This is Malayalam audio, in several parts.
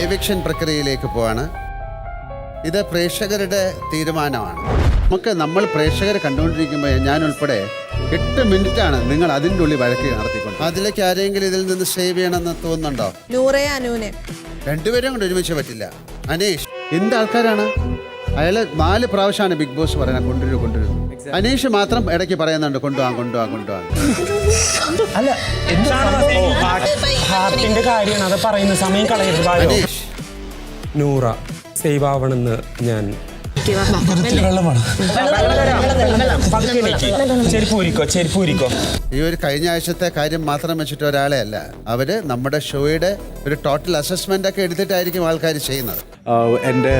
എവിക്ഷൻ പ്രക്രിയയിലേക്ക് പോവാണ്. ഇത് പ്രേക്ഷകരുടെ തീരുമാനമാണ്. നമുക്ക് നമ്മൾ പ്രേക്ഷകരെ കണ്ടുകൊണ്ടിരിക്കുമ്പോൾ ഞാൻ ഉൾപ്പെടെ എട്ട് മിനിറ്റാണ് നിങ്ങൾ അതിന്റെ ഉള്ളിൽ വഴക്കി നടത്തിക്കൊണ്ട്. അതിലേക്ക് ആരെങ്കിലും ഇതിൽ നിന്ന് സേവ് ചെയ്യണമെന്ന് തോന്നുന്നുണ്ടോ? നൂറെ രണ്ടുപേരും കൊണ്ട് ഒരുമിച്ച് പറ്റില്ല. അനേഷ് എന്ത് ആൾക്കാരാണ്? അയാൾ നാല് പ്രാവശ്യമാണ് ബിഗ് ബോസ് പറയുന്നത് കൊണ്ടുവരൂ കൊണ്ടുവരൂ. അനീഷ് മാത്രം ഇടയ്ക്ക് പറയുന്നുണ്ട് കൊണ്ടുപോകാൻ കൊണ്ടുപോകാൻ കൊണ്ടുപോകാൻ അല്ല ഹാർട്ടിന്റെ കാര്യമാണ് അത് പറയുന്ന സമയം കളയരുത് ബാലോ നൂറ സേവ് ആവണമെന്ന് ഞാൻ ഈ ഒരു കഴിഞ്ഞ ആഴ്ചത്തെ കാര്യം മാത്രം വെച്ചിട്ട് ഒരാളെ അല്ല. അവർ നമ്മുടെ ഷോയുടെ ഒരു ടോട്ടൽ അസസ്മെന്റ് ഒക്കെ എടുത്തിട്ടായിരിക്കും ആൾക്കാർ ചെയ്യുന്നത്. എന്റെ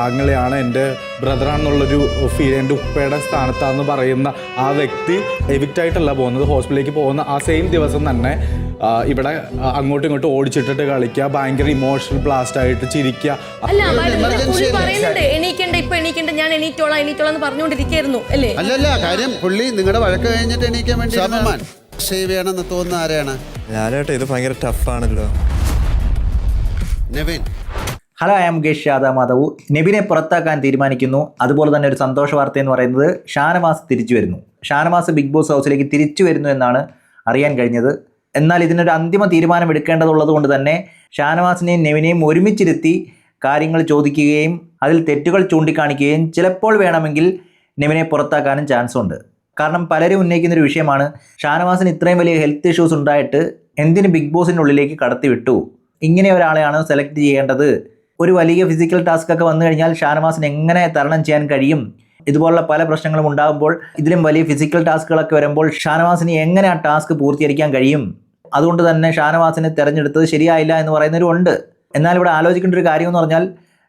ആങ്ങളെയാണ് എന്റെ ബ്രദറാണെന്നുള്ളൊരു ഫീൽ എന്റെ ഉപ്പയുടെ സ്ഥാനത്താന്ന് പറയുന്ന ആ വ്യക്തി എവിക്റ്റ് ആയിട്ടല്ല പോകുന്നത് ഹോസ്പിറ്റലിലേക്ക് പോകുന്ന ആ സെയിം ദിവസം തന്നെ ഇവിടെ അങ്ങോട്ടും ഇങ്ങോട്ടും ഓടിച്ചിട്ടിട്ട് കളിക്കുക ഭയങ്കര ഇമോഷണൽ ബ്ലാസ്റ്റ് ആയിട്ട് ചിരിക്കുക. ഇപ്പൊ എണീക്കണ്ട ഞാൻ എണീറ്റോളാം എണീറ്റോളാം എന്ന് പറഞ്ഞുകൊണ്ടിരിക്കായിരുന്നു അല്ലേ? അല്ലല്ല കാര്യം പുള്ളി നിങ്ങളുടെ വഴക്ക് കഴിഞ്ഞിട്ട് എണീക്കാൻ വേണ്ടി സേവ് ചെയ്യണമെന്ന് തോന്നുന്ന ആരെയാണ്? ഞാനായിട്ട് ഇത് ഭയങ്കര ടഫാണല്ലോ Naveen. Hello I'm Mukesh Yadav Madhav. നെബിനെ പുറത്താക്കാൻ തീരുമാനിക്കുന്നു. അതുപോലെ തന്നെ ഒരു സന്തോഷ വാർത്ത എന്ന് പറയുന്നത് ഷാനവാസ് തിരിച്ചു വരുന്നു. ഷാനവാസ് ബിഗ് ബോസ് ഹൗസിലേക്ക് തിരിച്ചു വരുന്നു എന്നാണ് അറിയാൻ കഴിഞ്ഞത്. എന്നാൽ ഇതിനൊരു അന്തിമ തീരുമാനം എടുക്കേണ്ടതുള്ളത് കൊണ്ട് തന്നെ ഷാനവാസിനെയും നെവിനെയും ഒരുമിച്ചിരുത്തി കാര്യങ്ങൾ ചോദിക്കുകയും അതിൽ തെറ്റുകൾ ചൂണ്ടിക്കാണിക്കുകയും ചിലപ്പോൾ വേണമെങ്കിൽ നിവിനെ പുറത്താക്കാനും ചാൻസ് ഉണ്ട്. കാരണം പലരും ഉന്നയിക്കുന്ന ഒരു വിഷയമാണ് ഷാനവാസിന് ഇത്രയും വലിയ ഹെൽത്ത് ഇഷ്യൂസ് ഉണ്ടായിട്ട് എന്തിന് ബിഗ് ബോസിന്റെ ഉള്ളിലേക്ക് കടത്തിവിട്ടു? ഇങ്ങനെ ഒരാളെയാണ് സെലക്ട് ചെയ്യേണ്ടത്. ഒരു വലിയ ഫിസിക്കൽ ടാസ്ക് ഒക്കെ വന്നു കഴിഞ്ഞാൽ ഷാനവാസിന് എങ്ങനെ തരണം ചെയ്യാൻ കഴിയും? ഇതുപോലുള്ള പല പ്രശ്നങ്ങളും ഉണ്ടാകുമ്പോൾ ഇതിലും വലിയ ഫിസിക്കൽ ടാസ്കുകളൊക്കെ വരുമ്പോൾ ഷാനവാസിന് എങ്ങനെ ആ ടാസ്ക് പൂർത്തീകരിക്കാൻ കഴിയും? അതുകൊണ്ട് തന്നെ ഷാനവാസിനെ തിരഞ്ഞെടുത്തത് ശരിയായില്ല എന്ന് പറയുന്നവരും ഉണ്ട്. എന്നാൽ ഇവിടെ ആലോചിക്കേണ്ട ഒരു കാര്യം എന്ന് പറഞ്ഞാൽ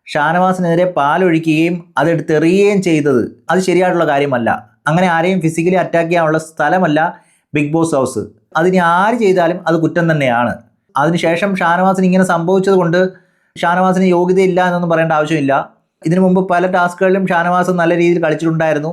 ഷാനവാസിനെതിരെ പാലൊഴിക്കുകയും അതെടുത്തെറിയുകയും ചെയ്തത് അത് ശരിയായിട്ടുള്ള കാര്യമല്ല. അങ്ങനെ ആരെയും ഫിസിക്കലി അറ്റാക്ക് ചെയ്യാനുള്ള സ്ഥലമല്ല ബിഗ് ബോസ് ഹൗസ് അതിന് ആര് ചെയ്താലും അത് കുറ്റം തന്നെയാണ്. അതിനുശേഷം ഷാനവാസിന് ഇങ്ങനെ സംഭവിച്ചത് കൊണ്ട് ഷാനവാസിന് യോഗ്യതയില്ല എന്നൊന്നും പറയേണ്ട ആവശ്യമില്ല. ഇതിനു മുമ്പ് പല ടാസ്കുകളിലും ഷാനവാസ് നല്ല രീതിയിൽ കളിച്ചിട്ടുണ്ടായിരുന്നു.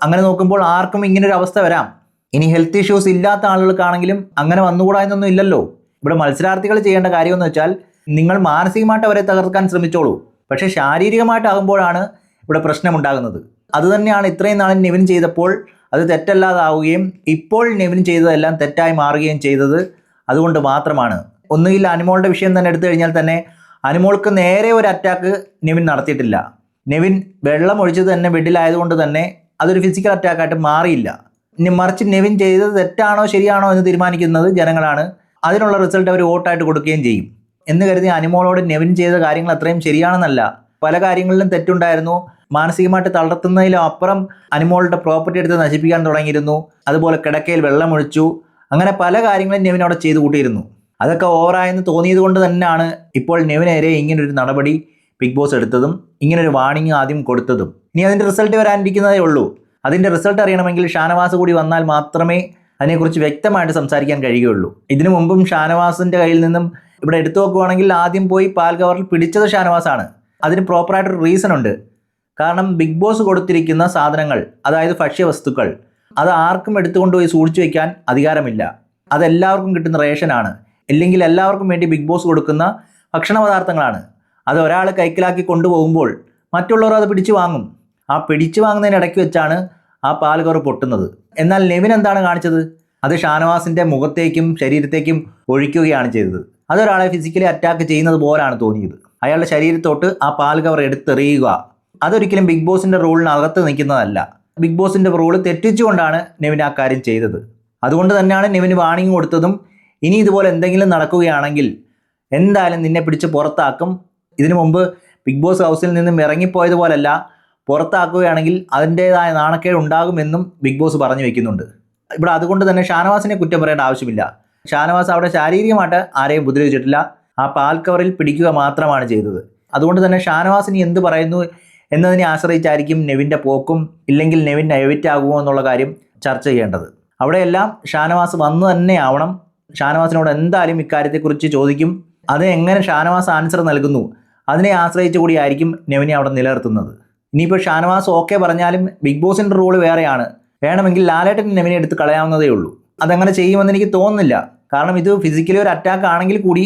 അങ്ങനെ നോക്കുമ്പോൾ ആർക്കും ഇങ്ങനെ ഒരു അവസ്ഥ വരാം. ഇനി ഹെൽത്ത് ഇഷ്യൂസ് ഇല്ലാത്ത ആളുകൾക്കാണെങ്കിലും അങ്ങനെ വന്നുകൂടാ എന്നൊന്നും ഇല്ലല്ലോ. ഇവിടെ മത്സരാർത്ഥികൾ ചെയ്യേണ്ട കാര്യമെന്ന് വെച്ചാൽ നിങ്ങൾ മാനസികമായിട്ട് അവരെ തകർക്കാൻ ശ്രമിച്ചോളൂ. പക്ഷേ ശാരീരികമായിട്ടാകുമ്പോഴാണ് ഇവിടെ പ്രശ്നമുണ്ടാകുന്നത്. അതുതന്നെയാണ് ഇത്രയും നാളും നെവിൻ ചെയ്തപ്പോൾ അത് തെറ്റല്ലാതാവുകയും ഇപ്പോൾ നെവിൻ ചെയ്തതെല്ലാം തെറ്റായി മാറുകയും ചെയ്തത് അതുകൊണ്ട് മാത്രമാണ്. ഒന്നുകിൽ അനുമോളുടെ വിഷയം തന്നെ എടുത്തു കഴിഞ്ഞാൽ തന്നെ അനുമോൾക്ക് നേരെ ഒരു അറ്റാക്ക് നെവിൻ നടത്തിയിട്ടില്ല. നെവിൻ വെള്ളം ഒഴിച്ചത് തന്നെ ബെഡിലായതുകൊണ്ട് തന്നെ അതൊരു ഫിസിക്കൽ അറ്റാക്കായിട്ട് മാറിയില്ല. മറിച്ച് നെവിൻ ചെയ്തത് തെറ്റാണോ ശരിയാണോ എന്ന് തീരുമാനിക്കുന്നത് ജനങ്ങളാണ്. അതിനുള്ള റിസൾട്ട് അവർ വോട്ടായിട്ട് കൊടുക്കുകയും ചെയ്യും. എന്ന് കരുതി അനിമോളോട് നെവിൻ ചെയ്ത കാര്യങ്ങൾ അത്രയും ശരിയാണെന്നല്ല. പല കാര്യങ്ങളിലും തെറ്റുണ്ടായിരുന്നു. മാനസികമായിട്ട് തളർത്തുന്നതിലും അപ്പുറം അനിമോളുടെ പ്രോപ്പർട്ടി എടുത്ത് നശിപ്പിക്കാൻ തുടങ്ങിയിരുന്നു. അതുപോലെ കിടക്കയിൽ വെള്ളമൊഴിച്ചു. അങ്ങനെ പല കാര്യങ്ങളും നെവിൻ അവിടെ ചെയ്തു കൂട്ടിയിരുന്നു. അതൊക്കെ ഓവറായെന്ന് തോന്നിയത് കൊണ്ട് തന്നെയാണ് ഇപ്പോൾ നെവിനെതിരെ ഇങ്ങനൊരു നടപടി ബിഗ് ബോസ് എടുത്തതും ഇങ്ങനൊരു വാണിംഗ് ആദ്യം കൊടുത്തതും. ഇനി അതിന്റെ റിസൾട്ട് വരാനിരിക്കുന്നതേ ഉള്ളൂ. അതിന്റെ റിസൾട്ട് അറിയണമെങ്കിൽ ഷാനവാസ് കൂടി വന്നാൽ മാത്രമേ അതിനെക്കുറിച്ച് വ്യക്തമായിട്ട് സംസാരിക്കാൻ കഴിയുകയുള്ളൂ. ഇതിനു മുമ്പും ഷാനവാസിന്റെ കയ്യിൽ നിന്നും ഇവിടെ എടുത്തു നോക്കുവാണെങ്കിൽ ആദ്യം പോയി പാൽ കവറിൽ പിടിച്ചത് ഷാനവാസാണ്. അതിന് പ്രോപ്പറായിട്ടൊരു റീസൺ ഉണ്ട്. കാരണം ബിഗ് ബോസ് കൊടുത്തിരിക്കുന്ന സാധനങ്ങൾ അതായത് ഭക്ഷ്യവസ്തുക്കൾ അത് ആർക്കും എടുത്തുകൊണ്ടുപോയി സൂക്ഷിച്ചു വയ്ക്കാൻ അധികാരമില്ല. അതെല്ലാവർക്കും കിട്ടുന്ന റേഷനാണ് ഇല്ലെങ്കിൽ എല്ലാവർക്കും വേണ്ടി ബിഗ് ബോസ് കൊടുക്കുന്ന ഭക്ഷണ പദാർത്ഥങ്ങളാണ്. അത് ഒരാൾ കൈക്കലാക്കി കൊണ്ടുപോകുമ്പോൾ മറ്റുള്ളവർ അത് പിടിച്ചു വാങ്ങും. ആ പിടിച്ചു വാങ്ങുന്നതിനിടയ്ക്ക് വെച്ചാണ് ആ പാൽ കവർ പൊട്ടുന്നത്. എന്നാൽ നെവിൻ എന്താണ് കാണിച്ചത്? അത് ഷാനവാസിന്റെ മുഖത്തേക്കും ശരീരത്തേക്കും ഒഴിക്കുകയാണ് ചെയ്തത്. അതൊരാളെ ഫിസിക്കലി അറ്റാക്ക് ചെയ്യുന്നത് പോലാണ് തോന്നിയത്. അയാളുടെ ശരീരത്തോട്ട് ആ പാൽ കവർ എടുത്തെറിയുക. അതൊരിക്കലും ബിഗ് ബോസിന്റെ റൂളിനകത്ത് നിൽക്കുന്നതല്ല. ബിഗ് ബോസിന്റെ റൂൾ തെറ്റിച്ചുകൊണ്ടാണ് നെവിൻ ആ കാര്യം ചെയ്തത്. അതുകൊണ്ട് തന്നെയാണ് നെവിന് വാണിംഗ് കൊടുത്തതും ഇനി ഇതുപോലെ എന്തെങ്കിലും നടക്കുകയാണെങ്കിൽ എന്തായാലും നിന്നെ പിടിച്ച് പുറത്താക്കും. ഇതിനു മുമ്പ് ബിഗ് ബോസ് ഹൗസിൽ നിന്നും ഇറങ്ങിപ്പോയതുപോലല്ല പുറത്താക്കുകയാണെങ്കിൽ അതിന്റേതായ നാണക്കേട് ഉണ്ടാകുമെന്നും ബിഗ് ബോസ് പറഞ്ഞു വെക്കുന്നുണ്ട്. ഇവിടെ അതുകൊണ്ട് തന്നെ ഷാനവാസിനെ കുറ്റം പറയേണ്ട ആവശ്യമില്ല. ഷാനവാസ് അവിടെ ശാരീരികമായിട്ട് ആരെയും ഉപദ്രവിച്ചിട്ടില്ല. ആ പാൽ കവറിൽ പിടിക്കുക മാത്രമാണ് ചെയ്തത്. അതുകൊണ്ട് തന്നെ ഷാനവാസിനി എന്ത് പറയുന്നു എന്നതിനെ ആശ്രയിച്ചായിരിക്കും നെവിന്റെ പോക്കും ഇല്ലെങ്കിൽ നെവിൻ എവിറ്റ് ആകുമോ എന്നുള്ള കാര്യം ചർച്ച ചെയ്യേണ്ടത്. അവിടെയെല്ലാം ഷാനവാസ് വന്നു തന്നെ ആവണം. ഷാനവാസിനോട് എന്തായാലും ഇക്കാര്യത്തെക്കുറിച്ച് ചോദിക്കും. അത് എങ്ങനെ ഷാനവാസ് ആൻസർ നൽകുന്നു? അതിനെ ആശ്രയിച്ചു കൂടി ആയിരിക്കും നെവിനെ അവിടെ നിലനിർത്തുന്നത്. ഇനിയിപ്പോൾ ഷാനവാസ് ഓക്കെ പറഞ്ഞാലും ബിഗ് ബോസിന്റെ റൂൾ വേറെയാണ്. വേണമെങ്കിൽ ലാലേട്ടൻ നെവിനെ എടുത്ത് കളയാവുന്നതേ ഉള്ളൂ. അതങ്ങനെ ചെയ്യുമെന്ന് എനിക്ക് തോന്നുന്നില്ല. കാരണം ഇത് ഫിസിക്കലി ഒരു അറ്റാക്ക് ആണെങ്കിൽ കൂടി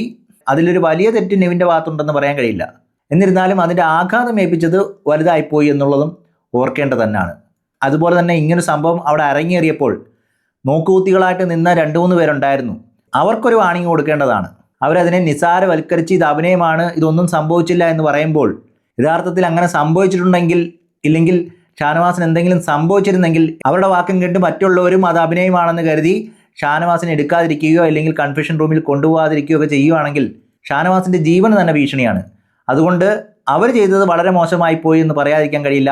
അതിലൊരു വലിയ തെറ്റ് നെവിന്റെ ഭാഗത്തുണ്ടെന്ന് പറയാൻ കഴിയില്ല. എന്നിരുന്നാലും അതിന്റെ ആഘാതം ഏൽപ്പിച്ചത് വലുതായിപ്പോയി എന്നുള്ളതും ഓർക്കേണ്ടത് തന്നെയാണ്. അതുപോലെ തന്നെ ഇങ്ങനൊരു സംഭവം അവിടെ അരങ്ങേറിയപ്പോൾ നോക്കുകുത്തികളായിട്ട് നിന്ന രണ്ട് മൂന്ന് പേരുണ്ടായിരുന്നു. അവർക്കൊരു വാണിംഗ് കൊടുക്കേണ്ടതാണ്. അവരതിനെ നിസാരവൽക്കരിച്ച് ഇത് അഭിനയമാണ് ഇതൊന്നും സംഭവിച്ചില്ല എന്ന് പറയുമ്പോൾ യഥാർത്ഥത്തിൽ അങ്ങനെ സംഭവിച്ചിട്ടുണ്ടെങ്കിൽ ഇല്ലെങ്കിൽ ഷാനവാസിന് എന്തെങ്കിലും സംഭവിച്ചിരുന്നെങ്കിൽ അവരുടെ വാക്കും കേട്ട് മറ്റുള്ളവരും അത് അഭിനയമാണെന്ന് കരുതി ഷാനവാസിനെ എടുക്കാതിരിക്കുകയോ അല്ലെങ്കിൽ കൺഫ്യൂഷൻ റൂമിൽ കൊണ്ടുപോകാതിരിക്കുകയോ ഒക്കെ ചെയ്യുവാണെങ്കിൽ ഷാനവാസിന്റെ ജീവൻ തന്നെ ഭീഷണിയാണ്. അതുകൊണ്ട് അവർ ചെയ്തത് വളരെ മോശമായി പോയി എന്ന് പറയാതിരിക്കാൻ കഴിയില്ല.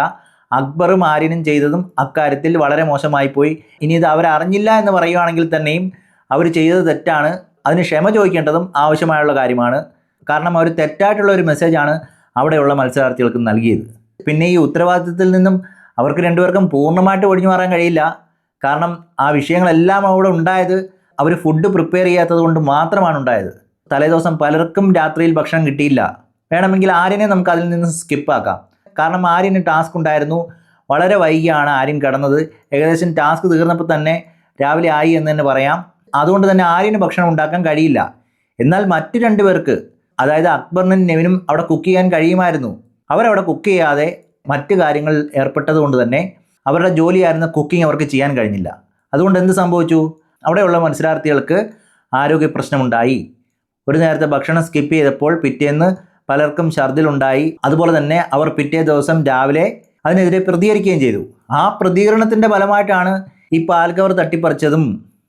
അക്ബറും ആര്യനും ചെയ്തതും അക്കാര്യത്തിൽ വളരെ മോശമായി പോയി. ഇനി ഇത് അവരറിഞ്ഞില്ല എന്ന് പറയുവാണെങ്കിൽ തന്നെയും അവർ ചെയ്തത് തെറ്റാണ്. അതിന് ക്ഷമ ചോദിക്കേണ്ടതും ആവശ്യമായുള്ള കാര്യമാണ്. കാരണം അവർ തെറ്റായിട്ടുള്ള ഒരു മെസ്സേജാണ് അവിടെയുള്ള മത്സരാർത്ഥികൾക്ക് നൽകിയത്. പിന്നെ ഈ ഉത്തരവാദിത്തത്തിൽ നിന്നും അവർക്ക് രണ്ടുപേർക്കും പൂർണമായിട്ട് ഒഴിഞ്ഞു മാറാൻ കഴിയില്ല. കാരണം ആ വിഷയങ്ങളെല്ലാം അവിടെ ഉണ്ടായത് അവർ ഫുഡ് പ്രിപ്പയർ ചെയ്യാത്തത് കൊണ്ട് മാത്രമാണ് ഉണ്ടായത്. തലേദിവസം പലർക്കും രാത്രിയിൽ ഭക്ഷണം കിട്ടിയില്ല. വേണമെങ്കിൽ ആര്യനെ നമുക്ക് അതിൽ നിന്ന് സ്കിപ്പാക്കാം കാരണം ആര്യന് ടാസ്ക് ഉണ്ടായിരുന്നു. വളരെ വൈകിയാണ് ആര്യൻ കടന്നത്. ഏകദേശം ടാസ്ക് തീർന്നപ്പോൾ തന്നെ രാവിലെ ആയി എന്ന് തന്നെ പറയാം. അതുകൊണ്ട് തന്നെ ആര്യന് ഭക്ഷണം ഉണ്ടാക്കാൻ കഴിയില്ല. എന്നാൽ മറ്റു രണ്ടുപേർക്ക് അതായത് അക്ബറിനും നെവിനും അവിടെ കുക്ക് ചെയ്യാൻ കഴിയുമായിരുന്നു. അവരവിടെ കുക്ക് ചെയ്യാതെ മറ്റു കാര്യങ്ങളിൽ ഏർപ്പെട്ടത് കൊണ്ട് തന്നെ അവരുടെ ജോലിയായിരുന്ന കുക്കിംഗ് അവർക്ക് ചെയ്യാൻ കഴിഞ്ഞില്ല. അതുകൊണ്ട് എന്ത് സംഭവിച്ചു? അവിടെയുള്ള മത്സരാർത്ഥികൾക്ക് ആരോഗ്യ പ്രശ്നമുണ്ടായി. ഒരു നേരത്തെ ഭക്ഷണം സ്കിപ്പ് ചെയ്തപ്പോൾ പിറ്റേന്ന് പലർക്കും ഛർദിലുണ്ടായി അതുപോലെ തന്നെ അവർ പിറ്റേ ദിവസം രാവിലെ അതിനെതിരെ പ്രതികരിക്കുകയും ചെയ്തു. ആ പ്രതികരണത്തിന്റെ ഫലമായിട്ടാണ് ഈ പാൽ കവർ തട്ടിപ്പറിച്ചതും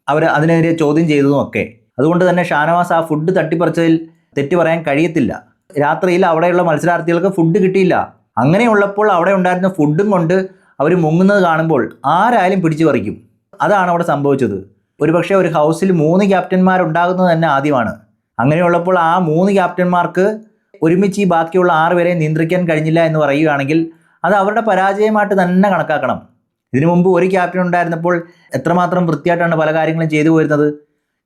അവർ അതിനെതിരെ ചോദ്യം ചെയ്തതും ഒക്കെ. അതുകൊണ്ട് തന്നെ ഷാനവാസ് ആ ഫുഡ് തട്ടിപ്പറിച്ചതിൽ തെറ്റ് പറയാൻ കഴിയത്തില്ല. രാത്രിയിൽ അവിടെയുള്ള മത്സരാർത്ഥികൾക്ക് ഫുഡ് കിട്ടിയില്ല. അങ്ങനെയുള്ളപ്പോൾ അവിടെ ഉണ്ടായിരുന്ന ഫുഡും കൊണ്ട് അവർ മുങ്ങുന്നത് കാണുമ്പോൾ ആരായാലും പിടിച്ചു പറിക്കും. അതാണ് അവിടെ സംഭവിച്ചത്. ഒരുപക്ഷെ ഒരു ഹൗസിൽ മൂന്ന് ക്യാപ്റ്റന്മാരുണ്ടാകുന്നത് തന്നെ ആദ്യമാണ്. അങ്ങനെയുള്ളപ്പോൾ ആ മൂന്ന് ക്യാപ്റ്റന്മാർക്ക് ഒരുമിച്ച് ഈ ബാക്കിയുള്ള ആറ് പേരെ നിയന്ത്രിക്കാൻ കഴിഞ്ഞില്ല എന്ന് പറയുകയാണെങ്കിൽ അത് അവരുടെ പരാജയമായിട്ട് തന്നെ കണക്കാക്കണം. ഇതിനു മുമ്പ് ഒരു ക്യാപ്റ്റൻ ഉണ്ടായിരുന്നപ്പോൾ എത്രമാത്രം വൃത്തിയായിട്ടാണ് പല കാര്യങ്ങളും ചെയ്തു പോരുന്നത്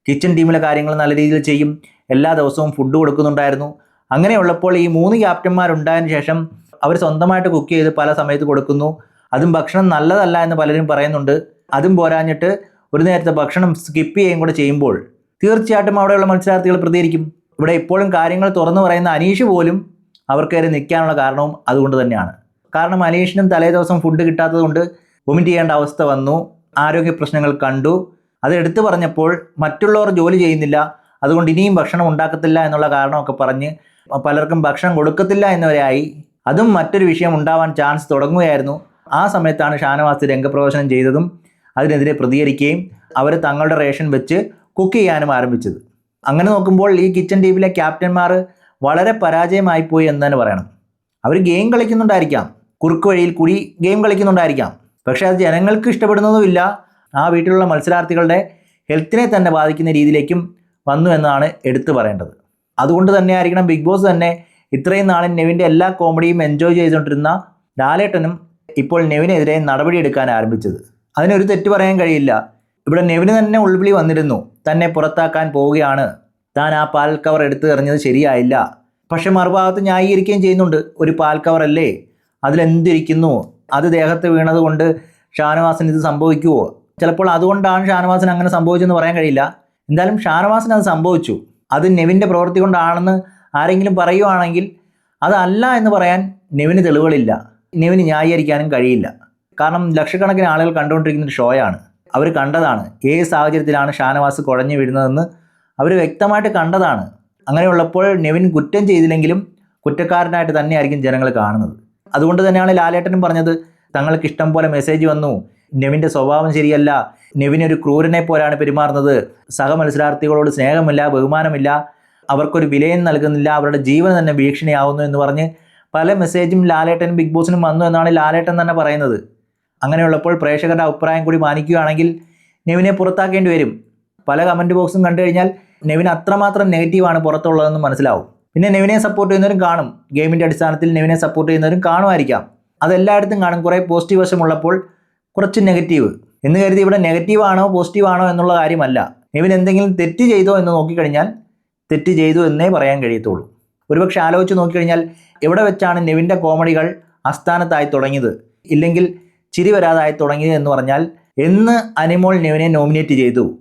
കിച്ചൺ ടീമിലെ കാര്യങ്ങൾ നല്ല രീതിയിൽ ചെയ്യും. എല്ലാ ദിവസവും ഫുഡ് കൊടുക്കുന്നുണ്ടായിരുന്നു. അങ്ങനെയുള്ളപ്പോൾ ഈ മൂന്ന് ക്യാപ്റ്റന്മാരുണ്ടായതിനു ശേഷം അവർ സ്വന്തമായിട്ട് കുക്ക് ചെയ്ത് പല സമയത്ത് കൊടുക്കുന്നു. അതും ഭക്ഷണം നല്ലതല്ല എന്ന് പലരും പറയുന്നുണ്ട്. അതും പോരാഞ്ഞിട്ട് ഒരു നേരത്തെ ഭക്ഷണം സ്കിപ്പ് ചെയ്യുകയും കൂടെ ചെയ്യുമ്പോൾ തീർച്ചയായിട്ടും അവിടെയുള്ള മത്സരാർത്ഥികൾ പ്രതികരിക്കും. ഇവിടെ ഇപ്പോഴും കാര്യങ്ങൾ തുറന്നു പറയുന്ന അനീഷ് പോലും അവർക്ക് കയറി നിൽക്കാനുള്ള കാരണവും അതുകൊണ്ട് തന്നെയാണ്. കാരണം അനീഷിനും തലേ ദിവസം ഫുഡ് കിട്ടാത്തതുകൊണ്ട് വൊമിറ്റ് ചെയ്യേണ്ട അവസ്ഥ വന്നു. ആരോഗ്യ പ്രശ്നങ്ങൾ കണ്ടു. അത് എടുത്തു പറഞ്ഞപ്പോൾ മറ്റുള്ളവർ ജോലി ചെയ്യുന്നില്ല. അതുകൊണ്ട് ഇനിയും ഭക്ഷണം ഉണ്ടാക്കത്തില്ല എന്നുള്ള കാരണമൊക്കെ പറഞ്ഞ് പലർക്കും ഭക്ഷണം കൊടുക്കത്തില്ല എന്നവരായി അതും മറ്റൊരു വിഷയം ഉണ്ടാവാൻ ചാൻസ് തുടങ്ങുകയായിരുന്നു. ആ സമയത്താണ് ഷാനവാസ് രംഗപ്രവേശനം ചെയ്തതും അതിനെതിരെ പ്രതികരിക്കുകയും അവർ തങ്ങളുടെ റേഷൻ വെച്ച് കുക്ക് ചെയ്യാനും ആരംഭിച്ചത്. അങ്ങനെ നോക്കുമ്പോൾ ഈ കിച്ചൺ ടീമിലെ ക്യാപ്റ്റന്മാർ വളരെ പരാജയമായിപ്പോയി എന്ന് തന്നെ പറയണം. അവർ ഗെയിം കളിക്കുന്നുണ്ടായിരിക്കാം. കുറുക്ക് വഴിയിൽ കൂടി ഗെയിം കളിക്കുന്നുണ്ടായിരിക്കാം. പക്ഷേ അത് ജനങ്ങൾക്ക് ഇഷ്ടപ്പെടുന്നതുമില്ല ആ വീട്ടിലുള്ള മത്സരാർത്ഥികളുടെ ഹെൽത്തിനെ തന്നെ ബാധിക്കുന്ന രീതിയിലേക്കും വന്നു എന്നാണ് എടുത്തു പറയേണ്ടത്. അതുകൊണ്ട് തന്നെ ആയിരിക്കണം ബിഗ് ബോസ് തന്നെ ഇത്രയും നാളും നെവിന്റെ എല്ലാ കോമഡിയും എൻജോയ് ചെയ്തുകൊണ്ടിരുന്ന ലാലേട്ടനും ഇപ്പോൾ നെവിനെതിരെ നടപടി എടുക്കാൻ ആരംഭിച്ചത്. അതിനൊരു തെറ്റ് പറയാൻ കഴിയില്ല. ഇവിടെ നെവിന് തന്നെ ഉൾവിളി വന്നിരുന്നു. തന്നെ പുറത്താക്കാൻ പോവുകയാണ്. താൻ ആ പാൽ കവർ എടുത്തു എറിഞ്ഞത് ശരിയായില്ല. പക്ഷെ മറുഭാഗത്ത് ന്യായീകരിക്കുകയും ചെയ്യുന്നുണ്ട്. ഒരു പാൽ കവർ അല്ലേ? അതിലെന്തിരിക്കുന്നു? അത് ദേഹത്ത് വീണതുകൊണ്ട് ഷാനവാസിന് ഇത് സംഭവിക്കുമോ ചിലപ്പോൾ അതുകൊണ്ടാണ് ഷാനവാസിന് അങ്ങനെ സംഭവിച്ചെന്ന് പറയാൻ കഴിയില്ല. എന്തായാലും ഷാനവാസിന് അത് സംഭവിച്ചു. അത് നെവിന്റെ പ്രവൃത്തി കൊണ്ടാണെന്ന് ആരെങ്കിലും പറയുവാണെങ്കിൽ അതല്ല എന്ന് പറയാൻ നെവിന് തെളിവുകളില്ല. നെവിന് ന്യായീകരിക്കാനും കഴിയില്ല. കാരണം ലക്ഷക്കണക്കിന് ആളുകൾ കണ്ടുകൊണ്ടിരിക്കുന്ന ഒരു ഷോയാണ്. അവർ കണ്ടതാണ്. ഏത് സാഹചര്യത്തിലാണ് ഷാനവാസ് കുഴഞ്ഞു വീഴുന്നതെന്ന് അവർ വ്യക്തമായിട്ട് കണ്ടതാണ്. അങ്ങനെയുള്ളപ്പോൾ നെവിൻ കുറ്റം ചെയ്തില്ലെങ്കിലും കുറ്റക്കാരനായിട്ട് തന്നെയായിരിക്കും ജനങ്ങൾ കാണുന്നത്. അതുകൊണ്ട് തന്നെയാണ് ലാലേട്ടനും പറഞ്ഞത് തങ്ങൾക്ക് ഇഷ്ടം പോലെ മെസ്സേജ് വന്നു. നെവിന്റെ സ്വഭാവം ശരിയല്ല. നെവിൻ ഒരു ക്രൂരനെ പോലാണ് പെരുമാറുന്നത്. സഹമത്സരാർത്ഥികളോട് സ്നേഹമില്ല ബഹുമാനമില്ല. അവർക്കൊരു വിലയും നൽകുന്നില്ല. അവരുടെ ജീവൻ തന്നെ ഭീഷണിയാവുന്നു എന്ന് പറഞ്ഞ് പല മെസ്സേജും ലാലേട്ടനും ബിഗ് ബോസിനും വന്നു എന്നാണ് ലാലേട്ടൻ തന്നെ പറയുന്നത്. അങ്ങനെയുള്ളപ്പോൾ പ്രേക്ഷകരുടെ അഭിപ്രായം കൂടി മാനിക്കുകയാണെങ്കിൽ നെവിനെ പുറത്താക്കേണ്ടി വരും. പല കമന്റ് ബോക്സും കണ്ടു കഴിഞ്ഞാൽ നെവിൻ അത്രമാത്രം നെഗറ്റീവാണ് പുറത്തുള്ളതെന്ന് മനസ്സിലാവും. പിന്നെ നെവിനെ സപ്പോർട്ട് ചെയ്യുന്നവരും കാണും. ഗെയിമിന്റെ അടിസ്ഥാനത്തിൽ നെവിനെ സപ്പോർട്ട് ചെയ്യുന്നവരും കാണുമായിരിക്കാം. അതെല്ലായിടത്തും കാണും. കുറേ പോസിറ്റീവ് വശമുള്ളപ്പോൾ കുറച്ച് നെഗറ്റീവ്. എന്ന് കരുതി ഇവിടെ നെഗറ്റീവ് ആണോ പോസിറ്റീവ് ആണോ എന്നുള്ള കാര്യമല്ല. നെവിൻ എന്തെങ്കിലും തെറ്റ് ചെയ്തോ എന്ന് നോക്കിക്കഴിഞ്ഞാൽ തെറ്റ് ചെയ്തു എന്നേ പറയാൻ കഴിയത്തുള്ളൂ. ഒരുപക്ഷെ ആലോചിച്ച് നോക്കിക്കഴിഞ്ഞാൽ എവിടെ വെച്ചാണ് നെവിന്റെ കോമഡികൾ അസ്ഥാനത്തായി തുടങ്ങിയത്? ഇല്ലെങ്കിൽ ചിരി വരാതായി തുടങ്ങിയത് എന്ന് പറഞ്ഞാൽ എന്ന് അനിമോൾ നെവിനെ നോമിനേറ്റ് ചെയ്തു.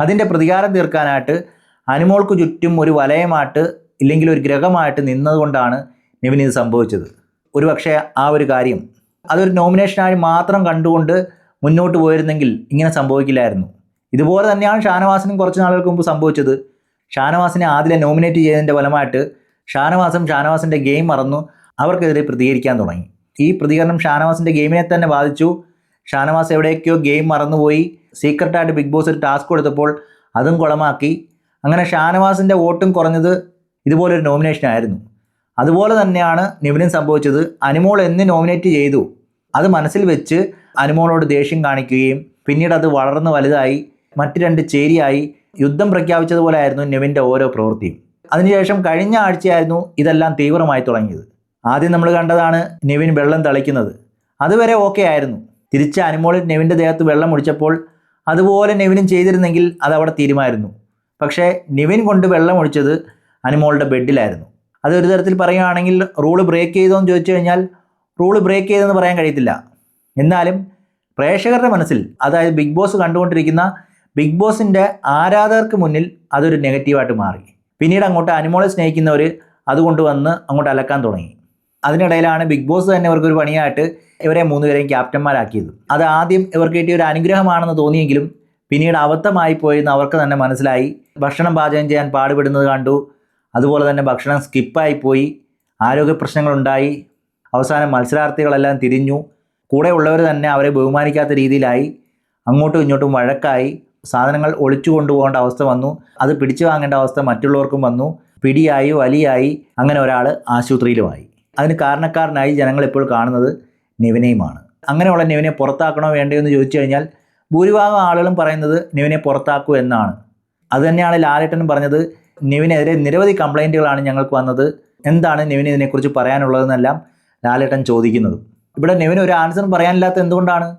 അതിന്റെ പ്രതികാരം തീർക്കാനായിട്ട് അനിമോൾക്ക് ചുറ്റും ഒരു വലയമായിട്ട് ഇല്ലെങ്കിൽ ഒരു ഗ്രഹമായിട്ട് നിന്നതുകൊണ്ടാണ് നെവിൻ ഇത് സംഭവിച്ചത്. ഒരുപക്ഷെ ആ ഒരു കാര്യം. അതൊരു നോമിനേഷനായി മാത്രം കണ്ടുകൊണ്ട് മുന്നോട്ട് പോയിരുന്നെങ്കിൽ ഇങ്ങനെ സംഭവിക്കില്ലായിരുന്നു. ഇതുപോലെ തന്നെയാണ് ഷാനവാസിനും കുറച്ച് നാളുകൾക്ക് മുമ്പ് സംഭവിച്ചത്. ഷാനവാസിനെ ആദ്യം നോമിനേറ്റ് ചെയ്തതിന്റെ ഫലമായിട്ട് ഷാനവാസും ഷാനവാസിന്റെ ഗെയിം മറന്നു. അവർക്കെതിരെ പ്രതികരിക്കാൻ തുടങ്ങി. ഈ പ്രതികരണം ഷാനവാസിന്റെ ഗെയിമിനെ തന്നെ ബാധിച്ചു. ഷാനവാസ് എവിടേക്കോ ഗെയിം മറന്നുപോയി. സീക്രട്ടായിട്ട് ബിഗ് ബോസ് ഒരു ടാസ്ക് കൊടുത്തപ്പോൾ അതും കുളമാക്കി. അങ്ങനെ ഷാനവാസിന്റെ വോട്ടും കുറഞ്ഞത് ഇതുപോലൊരു നോമിനേഷൻ ആയിരുന്നു അതുപോലെ തന്നെയാണ് നിവിനും സംഭവിച്ചത്. അനുമോൾ എന്ന് നോമിനേറ്റ് ചെയ്തു. അത് മനസ്സിൽ വെച്ച് അനുമോളോട് ദേഷ്യം കാണിക്കുകയും പിന്നീട് അത് വളർന്ന് വലുതായി മറ്റു രണ്ട് ചേരിയായി യുദ്ധം പ്രഖ്യാപിച്ചതുപോലെ ആയിരുന്നു നെവിന്റെ ഓരോ പ്രവൃത്തിയും. അതിനുശേഷം കഴിഞ്ഞ ആഴ്ചയായിരുന്നു ഇതെല്ലാം തീവ്രമായി തുടങ്ങിയത്. ആദ്യം നമ്മൾ കണ്ടതാണ് നെവിൻ വെള്ളം തളിക്കുന്നത്. അതുവരെ ഓക്കെ ആയിരുന്നു. തിരിച്ച് അനുമോളിൽ നെവിന്റെ ദേഹത്ത് വെള്ളം ഒഴിച്ചപ്പോൾ അതുപോലെ നെവിനും ചെയ്തിരുന്നെങ്കിൽ അത് അവിടെ തീരുമായിരുന്നു. പക്ഷേ നെവിൻ കൊണ്ട് വെള്ളം ഒഴിച്ചത് അനുമോളുടെ ബെഡിലായിരുന്നു. അതൊരു തരത്തിൽ പറയുകയാണെങ്കിൽ റൂൾ ബ്രേക്ക് ചെയ്തോ എന്ന് ചോദിച്ചു കഴിഞ്ഞാൽ റൂൾ ബ്രേക്ക് ചെയ്തെന്ന് പറയാൻ കഴിയത്തില്ല. എന്നാലും പ്രേക്ഷകരുടെ മനസ്സിൽ അതായത് ബിഗ് ബോസ് കണ്ടുകൊണ്ടിരിക്കുന്ന ബിഗ് ബോസിന്റെ ആരാധകർക്ക് മുന്നിൽ അതൊരു നെഗറ്റീവായിട്ട് മാറി. പിന്നീട് അങ്ങോട്ട് അനുമോളെ സ്നേഹിക്കുന്നവർ അതുകൊണ്ട് വന്ന് അങ്ങോട്ട് അലക്കാൻ തുടങ്ങി. അതിനിടയിലാണ് ബിഗ് ബോസ് തന്നെ ഇവർക്കൊരു പണിയായിട്ട് ഇവരെ മൂന്നുപേരെയും ക്യാപ്റ്റന്മാരാക്കിയത്. അത് ആദ്യം ഇവർക്ക് കിട്ടിയ ഒരു അനുഗ്രഹമാണെന്ന് തോന്നിയെങ്കിലും പിന്നീട് അബദ്ധമായി പോയെന്ന് അവർക്ക് തന്നെ മനസ്സിലായി. ഭക്ഷണം പാചകം ചെയ്യാൻ പാടുപെടുന്നത് കണ്ടു. അതുപോലെ തന്നെ ഭക്ഷണം സ്കിപ്പായി പോയി. ആരോഗ്യ പ്രശ്നങ്ങളുണ്ടായി. അവസാനം മത്സരാർത്ഥികളെല്ലാം തിരിഞ്ഞു. കൂടെ ഉള്ളവർ തന്നെ അവരെ ബഹുമാനിക്കാത്ത രീതിയിലായി അങ്ങോട്ടും ഇങ്ങോട്ടും വഴക്കായി സാധനങ്ങൾ ഒളിച്ചു കൊണ്ടുപോകേണ്ട അവസ്ഥ വന്നു. അത് പിടിച്ചു വാങ്ങേണ്ട അവസ്ഥ മറ്റുള്ളവർക്കും വന്നു. പിടിയായി വലിയായി അങ്ങനെ ഒരാൾ ആശുപത്രിയിലുമായി. അതിന് കാരണക്കാരനായി ജനങ്ങൾ ഇപ്പോൾ കാണുന്നത് നിവിനെയുമാണ്. അങ്ങനെയുള്ള നിവിനെ പുറത്താക്കണോ വേണ്ടയോ എന്ന് ചോദിച്ചു കഴിഞ്ഞാൽ ഭൂരിഭാഗം ആളുകളും പറയുന്നത് നിവിനെ പുറത്താക്കൂ എന്നാണ്. അതുതന്നെയാണ് ലാലേട്ടനും പറഞ്ഞത്. നിവിനെതിരെ നിരവധി കംപ്ലൈന്റുകളാണ് ഞങ്ങൾക്ക് വന്നത്. എന്താണ് നിവിന് ഇതിനെക്കുറിച്ച് പറയാനുള്ളതെന്നെല്ലാം ലാലേട്ടൻ ചോദിക്കുന്നത്. ഇവിടെ നെവിൻ ഒരു ആൻസർ പറയാനില്ലാത്ത എന്തുകൊണ്ടാണ്?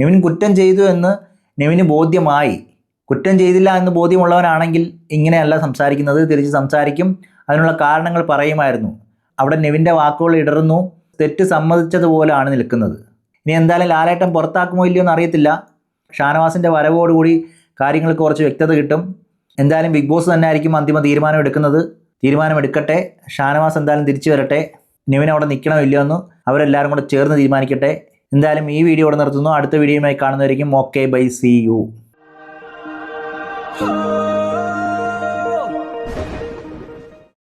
നെവിൻ കുറ്റം ചെയ്തു എന്ന് നെവിന് ബോധ്യമായി. കുറ്റം ചെയ്തില്ല എന്ന് ബോധ്യമുള്ളവനാണെങ്കിൽ ഇങ്ങനെയല്ല സംസാരിക്കുന്നത്. തിരിച്ച് സംസാരിക്കും. അതിനുള്ള കാരണങ്ങൾ പറയുമായിരുന്നു. അവിടെ നെവിന്റെ വാക്കുകൾ ഇടറുന്നു. തെറ്റ് സമ്മതിച്ചതുപോലാണ് നിൽക്കുന്നത്. ഇനി എന്തായാലും ലാലേട്ടൻ പുറത്താക്കുമോ ഇല്ലയോ എന്ന് അറിയത്തില്ല. ഷാനവാസിന്റെ വരവോടുകൂടി കാര്യങ്ങൾക്ക് കുറച്ച് വ്യക്തത കിട്ടും. എന്തായാലും ബിഗ് ബോസ് തന്നെ ആയിരിക്കും അന്തിമ തീരുമാനം എടുക്കുന്നത്. തീരുമാനം എടുക്കട്ടെ. ഷാനവാസ് എന്തായാലും തിരിച്ചു വരട്ടെ. നിവിൻ അവിടെ നിൽക്കണമില്ലയോ എന്ന് അവരെല്ലാവരും കൂടെ ചേർന്ന് തീരുമാനിക്കട്ടെ. എന്തായാലും ഈ വീഡിയോ ഇവിടെ നിർത്തുന്നു. അടുത്ത വീഡിയോയുമായി കാണുന്നതായിരിക്കും ഓക്കെ ബൈ സി യു